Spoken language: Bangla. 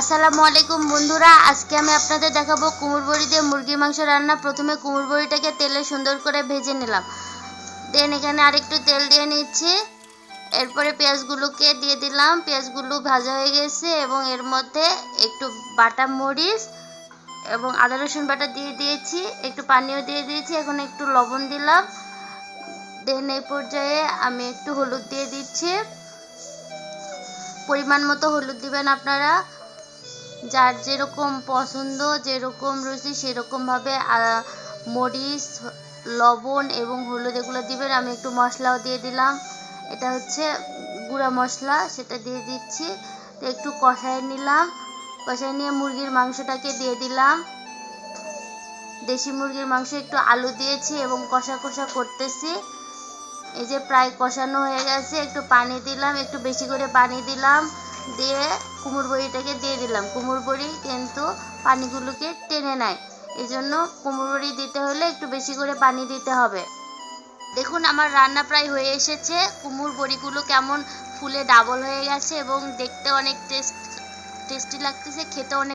আসসালামু আলাইকুম বন্ধুরা, আজকে আমি আপনাদের দেখাবো কুমড়ো বড়ি দিয়ে মুরগির মাংস রান্না। প্রথমে কুমড়ো বড়িটাকে তেলে সুন্দর করে ভেজে নিলাম। দেন এখানে আরেকটু তেল দিয়ে নিচ্ছি। এরপরে পেঁয়াজগুলোকে দিয়ে দিলাম। পেঁয়াজগুলো ভাজা হয়ে গেছে এবং এর মধ্যে একটু বাটা মরিচ এবং আদা, রসুন বাটা দিয়ে দিয়েছি। একটু পানিও দিয়ে দিয়েছি। এখন একটু লবণ দিলাম। দেন এই পর্যায়ে আমি একটু হলুদ দিয়ে দিচ্ছি। পরিমাণ মতো হলুদ দিবেন আপনারা। যার যেরকম পছন্দ, যেরকম রুচি, সেরকমভাবে মরিচ, লবণ এবং হলুদ এগুলো দিবেন। আমি একটু মশলাও দিয়ে দিলাম। এটা হচ্ছে গুঁড়া মশলা, সেটা দিয়ে দিচ্ছি। তো একটু কষায় নিলাম। কষায় নিয়ে মুরগির মাংসটাকে দিয়ে দিলাম। দেশি মুরগির মাংস একটু আলু দিয়েছি এবং কষা কষা করতেছি। এই যে প্রায় কষানো হয়ে গেছে, একটু পানি দিলাম, একটু বেশি করে পানি দিলাম। দিয়ে কুমোর বড়িটাকে দিয়ে দিলাম। কুমোর বড়ি কিন্তু পানিগুলোকে টেনে নেয়। এই জন্য কুমড়ো বড়ি দিতে হলে একটু বেশি করে পানি দিতে হবে। দেখুন, আমার রান্না প্রায় হয়ে এসেছে। কুমোর বড়িগুলো কেমন ফুলে ডাবল হয়ে গেছে এবং দেখতে অনেক টেস্ট, টেস্টি লাগতেছে খেতে অনেক